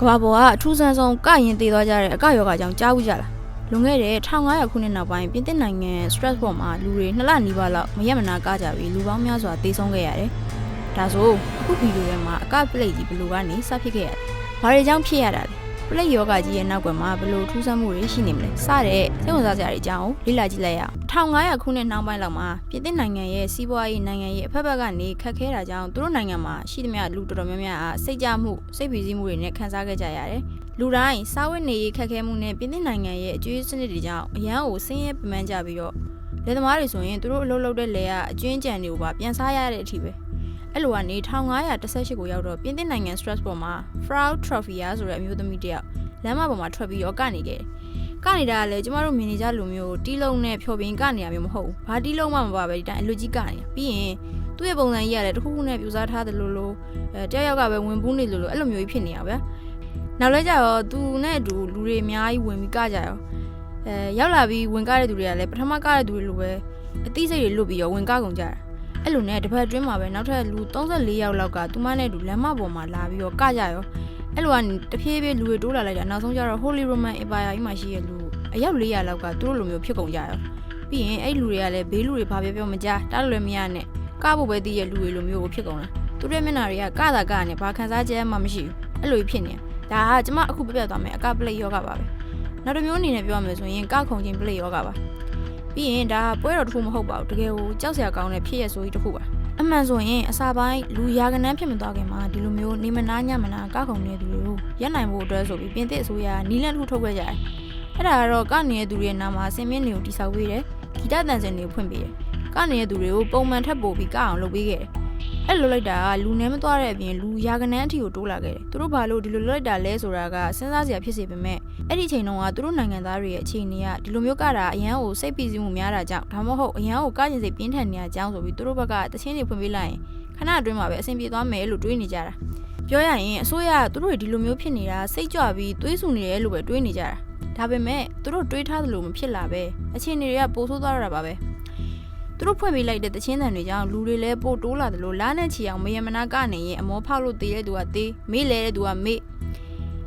ကဘာပေါ်ကအထူးဆန်းဆုံးကရင်သေးသွားကြတဲ့အကယောဂကြောင့်ကြားဘူးကြလားလွန်ခဲ့တဲ့1500ခုနှစ်နောက်ပိုင်းပြင်သစ်နိုင်ငံ stress ပေါ်မှာလူတွေနှစ်လနီးပါးလောက်မရက်မနာကကြပြီးလူပေါင်းများစွာသေဆုံးခဲ့ရတယ်။ဒါဆိုအခုဗီဒီယိုထဲမှာအကပလိတ်ကြီးဘယ်လိုကနေစဖြစ်ခဲ့ရလဲ။ဘာတွေကြောင့်ဖြစ်ရတာလဲ။ ပလိတ်ယောဂကြီးရဲ့နောက်ကွယ်မှာဘယ်လိုထူးဆန်းမှုတွေရှိနေမလဲ။စတဲ့စိတ်ဝင်စားစရာတွေအကြောင်းကိုလေ့လာကြည့်လိုက်ရအောင်။1500ခုနှစ်နောက်ပိုင်းလောက်မှာပြင်သစ်နိုင်ငံရဲ့စီးပွားရေးနိုင်ငံရေးအဖက်ဖက်ကနေခက်ခဲတာကြောင့်သူတို့နိုင်ငံမှာရှိသမျှလူတော်တော်များများအားစိတ်ကြမှုစိတ်ဖိစီးမှုတွေနဲ့ခံစားခဲ့ကြရတယ်။လူတိုင်းစားဝတ်နေရေးခက်ခဲမှုနဲ့ပြင်သစ်နိုင်ငံရဲ့အကျွေးစနစ်တွေကြောင့်အရန်ကိုဆင်းရဲပမှန်းကြပြီးတော့လယ်သမားတွေဆိုရင်သူတို့အလုပ်လုပ်တဲ့လယ်ကအကျွင်းကြံတွေကိုပါပြန်စားရတဲ့အထိပဲ အဲ့လိုကနေ1518ကိုရောက်တော့ပြင်သစ်နိုင်ငံ Strasbourg မှာ Frau Trophia ဆိုတဲ့အမျိုးသမီးတစ်ယောက်လမ်းမပေါ်မှာထွက်ပြီးတော့ကနေခဲ့တယ်။ကနေဒါကလည်းကျမတို့မြင်နေကြလူမျိုးတီးလုံးနဲ့ဖြော်ပြင်းကနေရမျိုးမဟုတ်ဘူး။ဘာတီးလုံးမှမပါပဲဒီတိုင်းအလူကြီးကနေ။ပြီးရင်သူ့ရဲ့ပုံစံကြီးကလည်းတစ်ခုခုနဲ့ပြူစားထားတယ်လို့လို့အဲတယောက်ယောက်ကပဲဝင်ပူးနေလို့လို့အဲ့လိုမျိုးကြီးဖြစ်နေရပါဗျာ။နောက်လဲကြတော့သူနဲ့အတူလူတွေအများကြီးဝင်ပြီးကကြရောအဲရောက်လာပြီးဝင်ကားတဲ့သူတွေကလည်းပထမကားတဲ့သူတွေလိုပဲအသိစိတ်တွေလွတ်ပြီးတော့ဝင်ကားကုန်ကြတာ အဲ့လိုနဲ့တစ်ပတ်အတွင်းမှာပဲနောက်ထပ်လူ34ယောက်လောက်ကသူမနဲ့အတူလမ်းမပေါ်မှာလာပြီးတော့ကကြရောအဲ့လိုကနေတဖြည်းဖြည်းလူတွေတိုးလာလိုက်တာနောက်ဆုံးကျတော့ Holy Roman Empire ကြီးမှာရှိရလူအယောက်400လောက်ကသူတို့လိုမျိုးဖြစ်ကုန်ကြရောပြီးရင်အဲ့လူတွေကလည်းဘေးလူတွေဘာပြောပြောမကြားတားလို့လည်းမရနဲ့ကဖို့ပဲသိရလူတွေလိုမျိုးကိုဖြစ်ကုန်တာသူတို့ရဲ့မျက်နှာတွေကကတာကနဲ့ဘာခံစားချက်မှမရှိဘူးအဲ့လိုဖြစ်နေတာဒါကကျမအခုပြပြသွားမယ်အကပလိတ်ယောဂပါပဲနောက်တစ်မျိုးအနေနဲ့ပြောရမယ်ဆိုရင်ကခုံချင်းပလိတ်ယောဂပါ ပြီးရင်ဒါပွဲတော်တစ်ခုမဟုတ်ပါဘူးတကယ်ကိုကြောက်စရာကောင်းတဲ့ဖြစ်ရဆိုကြီးတစ်ခုပါအမှန်ဆိုရင်အစာပိုင်းလူရာကနန်းဖြစ်မသွားခင်မှာဒီလိုမျိုးနေမနာညမနာကခုံနေသူတွေကိုရက်နိုင်ဖို့အတွက်ဆိုပြီးပြင်သစ်အစိုးရနီလန်တစ်ခုထုတ်ခဲ့ကြတယ်အဲ့ဒါကတော့ကနေသူတွေရဲ့နာမှာအစင်မြင့်တွေကိုတိဆောက်ပေးတယ်ဂီတတန်စင်တွေကိုဖွင့်ပေးတယ်ကနေသူတွေကိုပုံမှန်ထပ်ပို့ပြီးကအောင်လုပ်ပေးခဲ့တယ် အဲ့လိုလိုက်တာကလူနဲမသွားတဲ့အပြင်လူရာကနန်းအထိကိုတိုးလာခဲ့တယ်သူတို့ဘာလို့ဒီလိုလုပ်လိုက်တာလဲဆိုတာကစဉ်းစားစရာဖြစ်စေပေမဲ့အဲ့ဒီချိန်တုန်းကသူတို့နိုင်ငံသားတွေရဲ့အခြေအနေကဒီလိုမျိုးကတာအရန်ကိုစိတ်ပီစီမှုများတာကြောင့်ဒါမှမဟုတ်အရန်ကိုကကျင်စိတ်ပြင်းထန်နေရကြောင်းဆိုပြီးသူတို့ဘက်ကတချင်းတွေဖွင့်ပေးလိုက်ရင်ခဏအတွင်းမှာပဲအဆင်ပြေသွားမယ်လို့တွေးနေကြတာပြောရရင်အစိုးရကသူတို့တွေဒီလိုမျိုးဖြစ်နေတာစိတ်ကြွပြီးတွေးဆူနေတယ်လို့ပဲတွေးနေကြတာဒါပေမဲ့သူတို့တွေးထားသလိုမဖြစ်လာပဲအခြေအနေတွေကပိုဆိုးသွားတော့တာပါပဲ သူတို့ဖွင့်ပေးလိုက်တဲ့တချင်းတန်တွေကြောင့်လူတွေလည်းပိုတိုးလာတယ်လို့လားနဲ့ချီအောင်မယမနာကနေရင်အမောဖောက်လို့တေးတဲ့သူကတေးမေးလဲတဲ့သူကမေး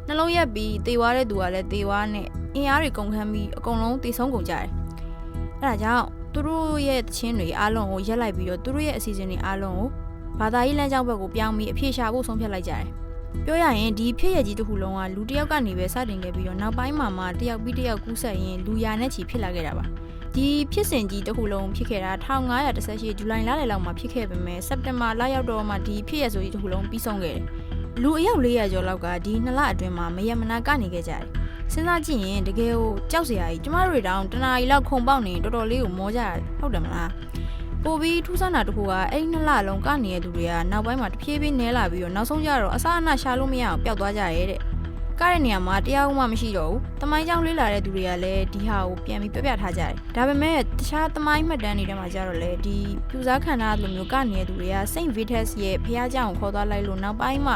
နှလုံးရက်ပြီးတေဝါတဲ့သူကလည်းတေဝါနဲ့အင်အားတွေကုန်ခန်းပြီးအကုန်လုံးတေဆုံးကုန်ကြတယ်အဲဒါကြောင့်သူတို့ရဲ့တချင်းတွေအားလုံးကိုရက်လိုက်ပြီးတော့သူတို့ရဲ့အစီအစဉ်တွေအားလုံးကိုဘာသာရေးလမ်းကြောင်းဘက်ကိုပြောင်းပြီးအပြေရှာဖို့ဆုံးဖြတ်လိုက်ကြတယ်ပြောရရင်ဒီဖြစ်ရကြီးတစ်ခုလုံးကလူတစ်ယောက်ကနေပဲစတင်ခဲ့ပြီးတော့နောက်ပိုင်းမှာမှတစ်ယောက်ပြီးတစ်ယောက်ကူးဆက်ရင်လူရာနဲ့ချီဖြစ်လာခဲ့တာပါ ဒီဖြစ်စဉ်ကြီးတစ်ခုလုံးဖြစ်ခဲ့တာ1518ဇူလိုင်လလယ်လောက်မှာဖြစ်ခဲ့ပေမဲ့စက်တင်ဘာလရောက်တော့မှဒီဖြစ်ရဆိုကြီးတစ်ခုလုံးပြီးဆုံးခဲ့တယ်လူအယောက်400ကျော်လောက်ကဒီနှစ်လအတွင်းမှာမယမနာကနေခဲ့ကြတယ်စဉ်းစားကြည့်ရင်တကယ်ကိုကြောက်စရာကြီးကျမတို့တွေတောင်တနားရီလောက်ခုံပေါက်နေတော်တော်လေးကိုမောကြရတယ်ဟုတ်တယ်မလားပိုပြီးထူးဆန်းတာတစ်ခုကအဲ့ဒီနှစ်လလုံးကနေရတဲ့သူတွေကနောက်ပိုင်းမှာတဖြည်းဖြည်းနဲလာပြီးတော့နောက်ဆုံးကျတော့အစအနရှာလို့မရအောင်ပျောက်သွားကြရဲတဲ့ ကားတဲ့နေရာမှာတရားဥပဒေမရှိတော့ဘူး။တမိုင်းကြောင့်လွှဲလာတဲ့သူတွေကလည်းဒီဟာကိုပြန်ပြီးပြပြထားကြတယ်။ဒါပေမဲ့တခြားတမိုင်းမှတ်တမ်းတွေထဲမှာကြတော့လေဒီပြူစားခံထားတဲ့လူမျိုးကနေတဲ့သူတွေက Saint Vitus ရဲ့ဖခင်ကြောင့်ခေါ်သွားလိုက်လို့နောက်ပိုင်းမှ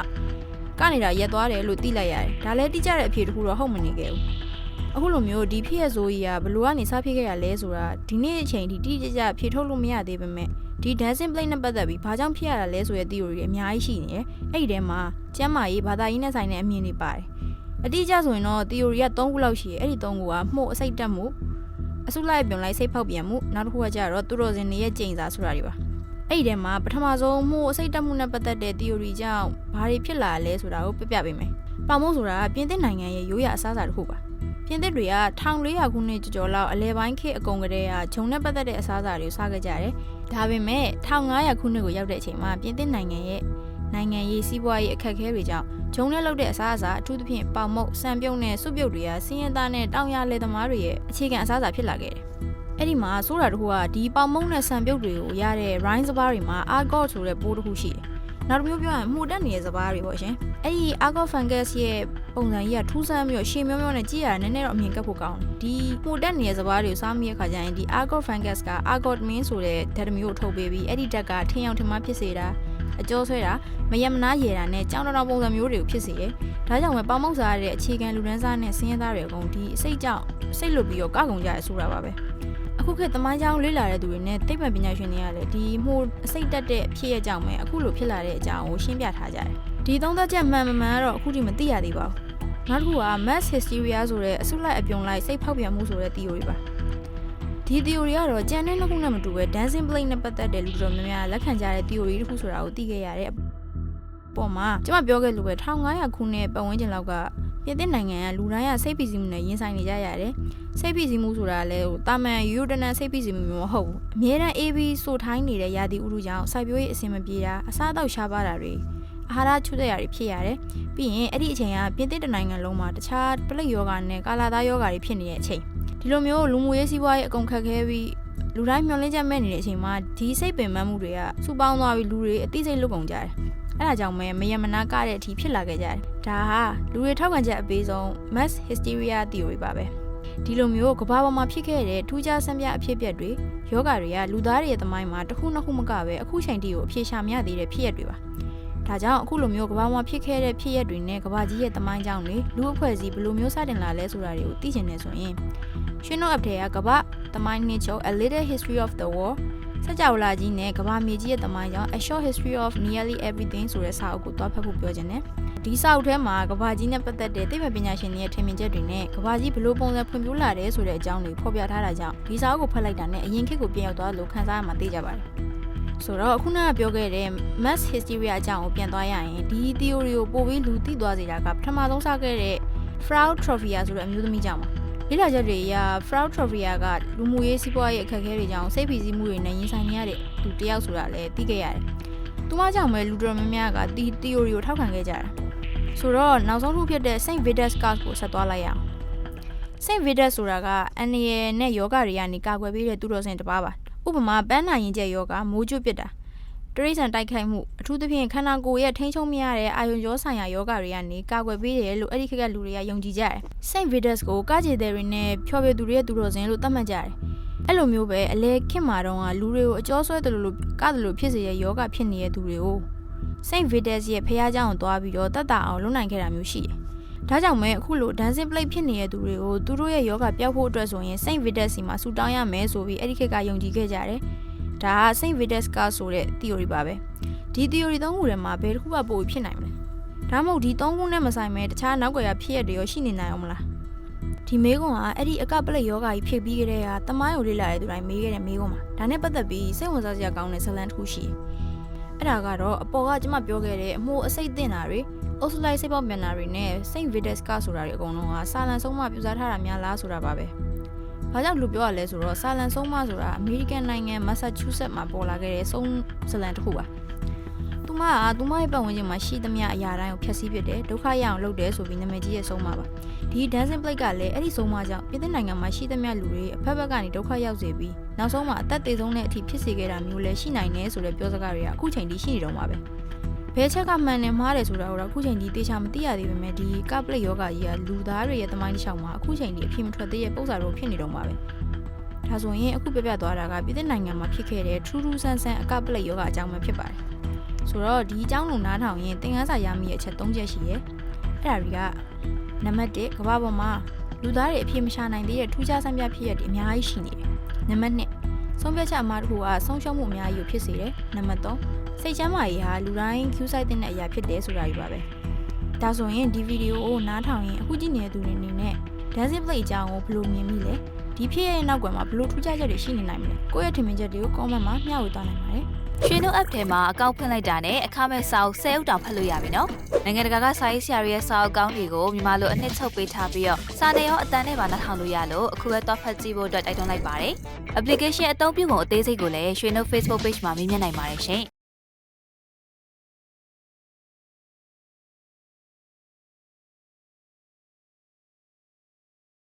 ကနေတာရက်သွားတယ်လို့သိလိုက်ရတယ်။ဒါလည်းတိကျတဲ့အဖြေတခုတော့ဟုတ်မနေခဲ့ဘူး။အခုလိုမျိုးဒီဖြစ်ရဆိုကြီးကဘလို့ကနေစဖြစ်ခဲ့ရလဲဆိုတာဒီနေ့အချိန်ထိတိကျကျဖြေထုတ်လို့မရသေးပေမဲ့ဒီ dancing play နဲ့ပတ်သက်ပြီးဘာကြောင့်ဖြစ်ရတာလဲဆိုတဲ့ theory တွေအများကြီးရှိနေတယ်။အဲ့ဒီထဲမှာကျမ်းမာရေးဘာသာရေးနဲ့ဆိုင်တဲ့အမြင်တွေပါတယ် အတိအကျဆိုရင်တော့ theory က3ခုလောက်ရှိတယ်အဲ့ဒီ3ခုကမှုအစိတ်တက်မှုအစုလိုက်ပြုံလိုက်စိတ်ဖောက်ပြန်မှုနောက်တစ်ခုကကျတော့သူတော်စင်တွေရဲ့ကြိမ်စာဆိုတာတွေပါအဲ့ဒီထဲမှာပထမဆုံးမှုအစိတ်တက်မှုနဲ့ပတ်သက်တဲ့ theory ကြောင့်ဘာတွေဖြစ်လာလဲဆိုတာကိုပြပြပေးမယ်ပေါမို့ဆိုတာကပြင်သစ်နိုင်ငံရဲ့ရိုးရာအစားအစာတစ်ခုပါပြင်သစ်တွေက1400ခုနှစ်ကျော်လောက်အလဲပိုင်းခေတ်အကုန်ကတည်းကဂျုံနဲ့ပတ်သက်တဲ့အစားအစာတွေကိုစားခဲ့ကြတယ်ဒါပေမဲ့1500ခုနှစ်ကိုရောက်တဲ့အချိန်မှာပြင်သစ်နိုင်ငံရဲ့နိုင်ငံရေးစီးပွားရေးအခက်အခဲတွေကြောင့် ဂျုံနဲ့လုပ်တဲ့အစားအစာအထူးသဖြင့်ပေါမုတ်၊စံပြုတ်နဲ့စုပ်ပြုတ်တွေကစင်းရဲသားနဲ့တောင်ရလယ်သမားတွေရဲ့အခြေခံအစားအစာဖြစ်လာခဲ့တယ်။အဲ့ဒီမှာစိုးတာတခုကဒီပေါမုတ်နဲ့စံပြုတ်တွေကိုရတဲ့ rind စပားတွေမှာ argot ဆိုတဲ့ပိုးတစ်ခုရှိတယ်။နောက်တစ်မျိုးပြောရင်မှုတက်နေတဲ့စပားတွေပေါ့ရှင်။အဲ့ဒီ argot fungus ရဲ့ပုံစံကြီးကထူးဆန်းပြီးတော့ရှည်မျိုးမျိုးနဲ့ကြည့်ရတယ်နည်းနည်းတော့အမြင်ကပ်ဖို့ကောင်းတယ်။ဒီမှုတက်နေတဲ့စပားတွေကိုစားမိတဲ့ခါကျရင်ဒီ argot fungus က argot min ဆိုတဲ့ဓာတ်မျိုးကိုထုတ်ပေးပြီးအဲ့ဒီဓာတ်ကထင်းအောင်ထင်မှဖြစ်စေတာ အကျော်ဆွဲတာမယမနာရေတာနဲ့ကြောင်တော်ပုံစံမျိုးတွေကိုဖြစ်စေတယ်။ဒါကြောင့်ပဲပေါမောက်စားရတဲ့အခြေခံလူဒန်းစားနဲ့ဆင်းရဲသားတွေအကုန်ဒီစိတ်ကြောင့်စိတ်လွတ်ပြီးတော့ကကုန်ကြရဆိုတာပါပဲ။အခုခေတ်သမိုင်းကြောင်းလေ့လာတဲ့သူတွေနဲ့သိပ္ပံပညာရှင်တွေကလည်းဒီမှုအစိတ်တက်တဲ့ဖြစ်ရကြောင်းပဲအခုလိုဖြစ်လာတဲ့အကြောင်းကိုရှင်းပြထားကြတယ်။ဒီသုံးသက်ချက်မှန်မှန်ကတော့အခုထိမသိရသေးပါဘူးနောက်တစ်ခုက mass hysteria ဆိုတဲ့အစုလိုက်အပြုံလိုက်စိတ်ဖောက်ပြန်မှုဆိုတဲ့ theory ပါ ဒီ theory ကတော့ကြံတဲ့နှစ်ခုနဲ့မတူပဲ dancing blade နဲ့ပတ်သက်တဲ့လူတော်များများလက်ခံကြတဲ့ theory တစ်ခုဆိုတာကိုသိခဲ့ရတဲ့ပေါ်မှာကျွန်မပြောခဲ့လို့ပဲ1500ခုနှစ်ပတ်ဝန်းကျင်လောက်ကပြည်သစ်နိုင်ငံကလူတိုင်းကစိတ်ပီစီမှုနဲ့ရင်ဆိုင်နေကြရတယ်စိတ်ပီစီမှုဆိုတာလည်းဟိုတာမန်ယူရိုတနန်စိတ်ပီစီမှုမျိုးမဟုတ်ဘူးအများတန်း AB ဆိုထိုင်းနေတဲ့ရာသီဥတုကြောင့်စိုက်ပျိုးရေးအဆင်မပြေတာအစားအသောက်ရှားပါတာတွေအာဟာရချွတ်တဲ့ရာတွေဖြစ်ရတယ်ပြီးရင်အဲ့ဒီအချိန်ကပြင်သစ်တနိုင်ငံလုံးမှာတခြားပလိတ်ယောဂါနဲ့ကာလာသားယောဂါတွေဖြစ်နေတဲ့အချိန် ဒီလိုမျိုးလူမှုရေးစီးပွားရေးအကုန်ခက်ခဲပြီးလူတိုင်းမျောလင်းချက်မဲ့နေတဲ့အချိန်မှာဒီစိတ်ပင်ပန်းမှုတွေကစူပေါင်းသွားပြီးလူတွေအသိစိတ်လွတ်ကုန်ကြတယ်အဲ့ဒါကြောင့်မဲမယမနာကတဲ့အထိဖြစ်လာခဲ့ကြတယ်ဒါဟာလူတွေထောက်ခံချက်အပေးဆုံး mass hysteria theory ပါပဲဒီလိုမျိုးကမ္ဘာပေါ်မှာဖြစ်ခဲ့တဲ့ထူးခြားဆန်းပြအဖြစ်အပျက်တွေယောဂါတွေကလူသားတွေရဲ့သမိုင်းမှာတစ်ခုနှစ်ခုမကပဲအခုချိန်ထိကိုအပြေရှာမရသေးတဲ့ဖြစ်ရပ်တွေပါဒါကြောင့်အခုလိုမျိုးကမ္ဘာမှာဖြစ်ခဲ့တဲ့ဖြစ်ရပ်တွေနဲ့ကမ္ဘာကြီးရဲ့သမိုင်းကြောင်းတွေလူအဖွဲ့အစည်းဘယ်လိုမျိုးစတင်လာလဲဆိုတာတွေကိုသိချင်နေဆိုရင် ရွှေနှုတ်အပ်ထဲကကမ္ဘာသမိုင်းနှစ်ချုပ် A Little History of the World စကြဝဠာကြီးနဲ့ကမ္ဘာမြေကြီးရဲ့သမိုင်းကြောင်း A Short History of Nearly Everything ဆိုတဲ့စာအုပ်ကိုတွားဖတ်ဖို့ပြောချင်တယ်ဒီစာအုပ်ထဲမှာကမ္ဘာကြီးနဲ့ပတ်သက်တဲ့သိပ္ပံပညာရှင်တွေရဲ့ထင်မြင်ချက်တွေနဲ့ကမ္ဘာကြီးဘယ်လိုပုံစံဖွံ့ဖြိုးလာတယ်ဆိုတဲ့အကြောင်းတွေဖော်ပြထားတာကြောင့်ဒီစာအုပ်ကိုဖတ်လိုက်တာနဲ့အရင်ခေတ်ကိုပြန်ရောက်သွားလို့ခန်းစားရမှာသိကြပါတယ်ဆိုတော့ခုနကပြောခဲ့တဲ့ mass hysteria အကြောင်းကိုပြန်သွားရရင်ဒီ theory ကိုပိုပြီးလူသိသွားစေတာကပထမဆုံးစခဲ့တဲ့ Frau Trophia ဆိုတဲ့အမျိုးသမီးကြောင့်ပါ လေ့လာချက်တွေအရ Frau Trophia ကလူမှုရေးစီးပွားရေးအခက်အခဲတွေကြောင့်စိတ်ဖိစီးမှုတွေနဲ့ရင်ဆိုင်နေရတဲ့သူတစ်ယောက်ဆိုတာလည်းသိခဲ့ရတယ်။သူမကြောင့်ပဲလူတော်များများကဒီ theory ကိုထောက်ခံခဲ့ကြတာ။ဆိုတော့နောက်ဆုံးတစ်ခုဖြစ်တဲ့ Saint Vitus Curse ကိုဆက်သွားလိုက်ရအောင်။ Saint Vitus ဆိုတာကအန်ရယ်နဲ့ယောဂတွေကနေကာကွယ်ပေးတဲ့သူတော်စင်တစ်ပါးပါ။ဥပမာပန်းနာရင်ကျက်ယောဂမိုးကျွတ်ပစ်တာ တရိษံတိုက်ခိုက်မှုအထူးသဖြင့်ခန္ဓာကိုယ်ရဲ့ထိန်းချုပ်မရတဲ့အာယုံကြောဆိုင်ရာယောဂတွေကနေကာကွယ်ပေးတယ်လို့အဲ့ဒီခေတ်ကလူတွေကယုံကြည်ကြတယ်။ Saint Vitus ကိုကာကျေတယ်တွေနဲ့ဖျော်ဖြေသူတွေရဲ့သူတော်စင်လို့သတ်မှတ်ကြတယ်။အဲ့လိုမျိုးပဲအလဲခင်မာတော့ကလူတွေကိုအကျော်ဆွဲတယ်လို့ကတယ်လို့ဖြစ်စေတဲ့ယောဂဖြစ်နေတဲ့သူတွေကို Saint Vitus ရဲ့ဖះเจ้าကိုသွားပြီးတော့တတ်တာအောင်လုပ်နိုင်ခဲ့တာမျိုးရှိတယ်။ဒါကြောင့်မဲအခုလို dancing plate ဖြစ်နေတဲ့သူတွေကိုသူတို့ရဲ့ယောဂပျောက်ဖို့အတွက်ဆိုရင် Saint Vitus စီမှာဆူတောင်းရမယ်ဆိုပြီးအဲ့ဒီခေတ်ကယုံကြည်ခဲ့ကြတယ်။ ဒါက Saint Vitus ကဆိုတဲ့ theory ပါပဲ။ဒီ theory သုံးခုထဲမှာဘယ်တစ်ခုကပိုပြီးဖြစ်နိုင်မလဲ။ဒါမှမဟုတ်ဒီသုံးခုနဲ့မဆိုင်မဲတခြားနောက်ွယ်ရဖြစ်ရတွေရောရှိနေနိုင်အောင်မလား။ဒီမေးခွန်းကအဲ့ဒီအကပလက်ယောဂါကြီးဖြစ်ပြီးကြတဲ့ဟာတမိုင်းကိုလေ့လာတဲ့သူတိုင်းမေးခဲ့တဲ့မေးခွန်းပါ။ဒါနဲ့ပတ်သက်ပြီးစိတ်ဝင်စားစရာကောင်းတဲ့ဇာတ်လမ်းတစ်ခုရှိတယ်။အဲ့ဒါကတော့အပေါ်ကကျွန်မပြောခဲ့တဲ့အမှုအစိတ်တင်တာတွေအုပ်စုလိုက်စိတ်ပေါက်မြန်တာတွေနဲ့ Saint Vitus ကဆိုတာတွေအကုန်လုံးကစာလံဆုံးမပြစားထားတာများလားဆိုတာပါပဲ။ ဘာကြောင့်လူပြောရလဲဆိုတော့စာလံဆုံးမဆိုတာအမေရိကန်နိုင်ငံ Massachusetts မှာပေါ်လာခဲ့တဲ့ဆုံးဇလံတစ်ခုပါ။သူမကသူမရဲ့ပတ်ဝန်းကျင်မှာရှိသမျှအရာတိုင်းကိုဖျက်ဆီးပစ်တယ်ဒုက္ခရအောင်လုပ်တယ်ဆိုပြီးနာမည်ကြီးရဲ့ဆုံးမပါ။ဒီ dancing plate ကလည်းအဲ့ဒီဆုံးမကြောင့်ပြည်သစ်နိုင်ငံမှာရှိသမျှလူတွေအဖက်ဖက်ကနေဒုက္ခရောက်စေပြီးနောက်ဆုံးမှာအသက်သေးဆုံးတဲ့အထိဖြစ်စေခဲ့တာမျိုးလည်းရှိနိုင်တယ်ဆိုတဲ့ပြောစကားတွေကအခုချိန်ထိရှိနေတော့မှာပဲ။ ဘဲချက်ကမှန်တယ်မှားတယ်ဆိုတာကိုတော့အခုချိန်ထိတေချာမသိရသေးပေမဲ့ဒီကပလက်ယောဂကြီးကလူသားတွေရဲ့တမိုင်းတစ်လျှောက်မှာအခုချိန်ထိအဖြစ်မထွက်သေးတဲ့ပုံစံတော့ဖြစ်နေတော့မှာပဲ။ဒါဆိုရင်အခုပြပြသွားတာကပြည်သစ်နိုင်ငံမှာဖြစ်ခဲ့တဲ့ထူးထူးဆန်းဆန်းအကပလက်ယောဂအကြောင်းပဲဖြစ်ပါတယ်။ဆိုတော့ဒီအကြောင်းကိုနားထောင်ရင်သင်ခန်းစာရမိရဲ့အချက်၃ချက်ရှိရဲ့။အဲ့ဒါတွေကနံပါတ်1ကမ္ဘာပေါ်မှာလူသားတွေအဖြစ်မရှာနိုင်သေးတဲ့ထူးခြားဆန်းပြဖြစ်ရတဲ့အများကြီးရှိနေတယ်။နံပါတ်2ဆုံးဖြတ်ချက်အမှားတစ်ခုကဆုံးရှုံးမှုအများကြီးကိုဖြစ်စေတယ်။နံပါတ်3 စိတ်ချမ်းသာရေးဟာလူတိုင်း queue site တဲ့အရာဖြစ်တယ်ဆိုတာကြီးပါပဲ။ဒါဆိုရင်ဒီဗီဒီယိုကိုနားထောင်ရင်အခုကြည့်နေတဲ့သူတွေအနေနဲ့ dancing play အကြောင်းကိုဘယ်လိုမြင်မိလဲ။ဒီဖြစ်ရဲ့နောက်ကွယ်မှာဘယ်လိုထူးခြားချက်တွေရှိနေနိုင်မလဲ။ကိုယ့်ရဲ့ထင်မြင်ချက်တွေကို comment မှာမျှဝေသွားနိုင်ပါတယ်။ရွှေနှုတ် app ထဲမှာအကောင့်ဖွင့်လိုက်တာနဲ့အခမဲ့စာအုပ်10အုပ်တောင်ဖတ်လို့ရပြီနော်။နိုင်ငံတကာကစာရေးဆရာတွေရဲ့စာအုပ်ကောင်းတွေကိုမြန်မာလိုအနှစ်ချုပ်ပေးထားပြီးတော့စာနယ်ရောအတန်းနဲ့ပါနှာထောင်လို့ရလို့အခုပဲတော့ဖတ်ကြည့်ဖို့အတွက်တိုက်တွန်းလိုက်ပါတယ်။ application အသုံးပြုပုံအသေးစိတ်ကိုလည်းရွှေနှုတ် Facebook page မှာမြင်မြင်နိုင်ပါတယ်ရှင်